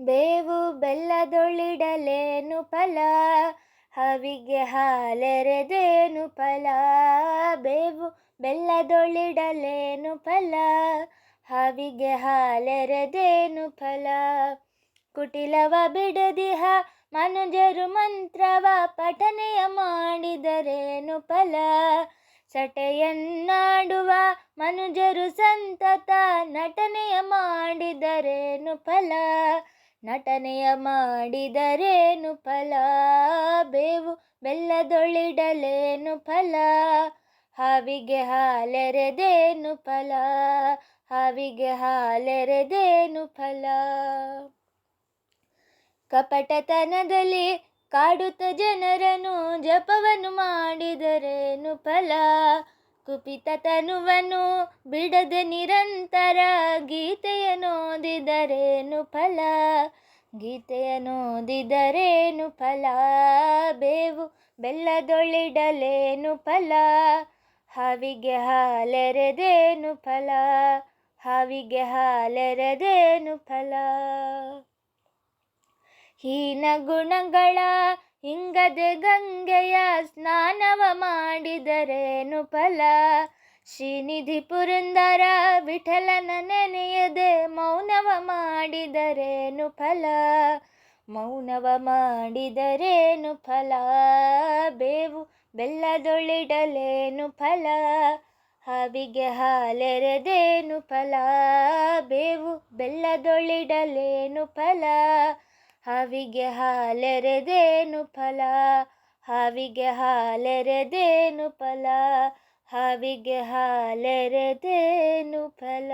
ಬೇವು ಬೆಲ್ಲದೊಳಿಡಲೇನು ಫಲ? ಹವಿಗೆ ಹಾಲೆರೆದೇನು ಫಲ? ಬೇವು ಬೆಲ್ಲದೊಳಿಡಲೇನು ಫಲ? ಹವಿಗೆ ಹಾಲೆರೆದೇನು ಫಲ? ಕುಟಿಲವ ಬಿಡದಿಹ ಮನುಜರು ಮಂತ್ರವ ಪಠನೆಯ ಮಾಡಿದರೇನು ಫಲ? ಸಟೆಯನ್ನಾಡುವ ಮನುಜರು ಸಂತತ ನಟನೆಯ ಮಾಡಿದರೇನು ಫಲ? ನಟನೆಯ ಮಾಡಿದರೇನು ಫಲ? ಬೇವು ಬೆಲ್ಲದೊಳಿಡಲೇನು ಫಲ? ಹಾವಿಗೆ ಹಾಲೆರೆದೇನು ಫಲ? ಹಾವಿಗೆ ಹಾಲೆರೆದೇನು ಫಲ? ಕಪಟತನದಲ್ಲಿ ಕಾಡುತ್ತ ಜನರನು ಜಪವನ್ನು ಮಾಡಿದರೇನು ಫಲ? ಕುಪಿತ ತನುವನು ಬಿಡದೆ ನಿರಂತರ ಗೀತೆಯನ್ನು ನೋದಿದರೇನು ಫಲ? ಗೀತೆಯ ನೋದಿದರೇನು ಫಲ? ಬೇವು ಬೆಲ್ಲದೊಳಿಡಲೇನು ಫಲ? ಹಾವಿಗೆ ಹಾಲೆರೆದೇನು ಫಲ? ಹಾವಿಗೆ ಹಾಲೆರೆದೇನು ಫಲ? ಹೀನ ಗುಣಗಳ ಹಿಂಗದೆ ಗಂಗೆಯ ಸ್ನಾನವ ಮಾಡಿದರೇನು ಫಲ? ಶ್ರೀನಿಧಿ ಪುರಂದರ ವಿಠಲನ ನೆನೆಯದೆ ಮಾಡಿದರೇನು ಫಲ? ಮೌನವ ಮಾಡಿದರೇನು ಫಲ? ಬೇವು ಬೆಲ್ಲದೊಳಿಡಲೇನು ಫಲ? ಹಾವಿಗೆ ಹಾಲೆರೆದೇನು ಫಲ? ಬೇವು ಬೆಲ್ಲದೊಳಿಡಲೇನು ಫಲ? ಹಾವಿಗೆ ಹಾಲೆರೆದೇನು ಫಲ? ಹಾವಿಗೆ ಹಾಲೆರೆದೇನು ಫಲ? ಹಾವಿಗೆ ಹಾಲೆರೆದೇನು ಫಲ?